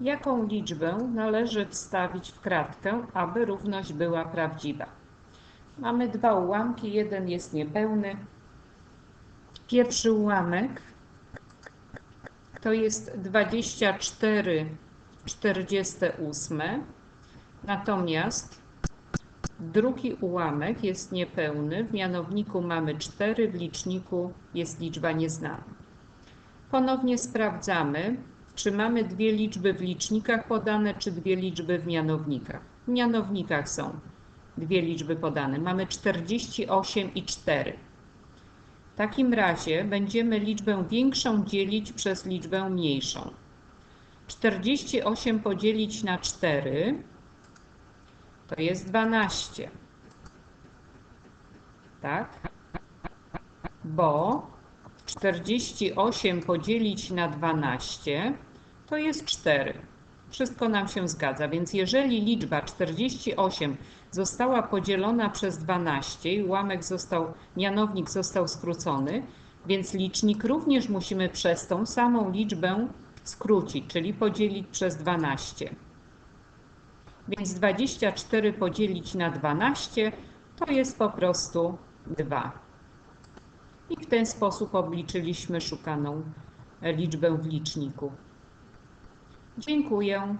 Jaką liczbę należy wstawić w kratkę, aby równość była prawdziwa? Mamy dwa ułamki, jeden jest niepełny. Pierwszy ułamek to jest 24 48, natomiast drugi ułamek jest niepełny, w mianowniku mamy 4, w liczniku jest liczba nieznana. Ponownie sprawdzamy, czy mamy dwie liczby w licznikach podane, czy dwie liczby w mianownikach. W mianownikach są dwie liczby podane. Mamy 48 i 4. W takim razie będziemy liczbę większą dzielić przez liczbę mniejszą. 48 podzielić na 4 to jest 12. Tak? Bo 48 podzielić na 12 to jest 4. Wszystko nam się zgadza, więc jeżeli liczba 48 została podzielona przez 12 i ułamek został, mianownik został skrócony, więc licznik również musimy przez tą samą liczbę skrócić, czyli podzielić przez 12. Więc 24 podzielić na 12 to jest po prostu 2. I w ten sposób obliczyliśmy szukaną liczbę w liczniku. Dziękuję.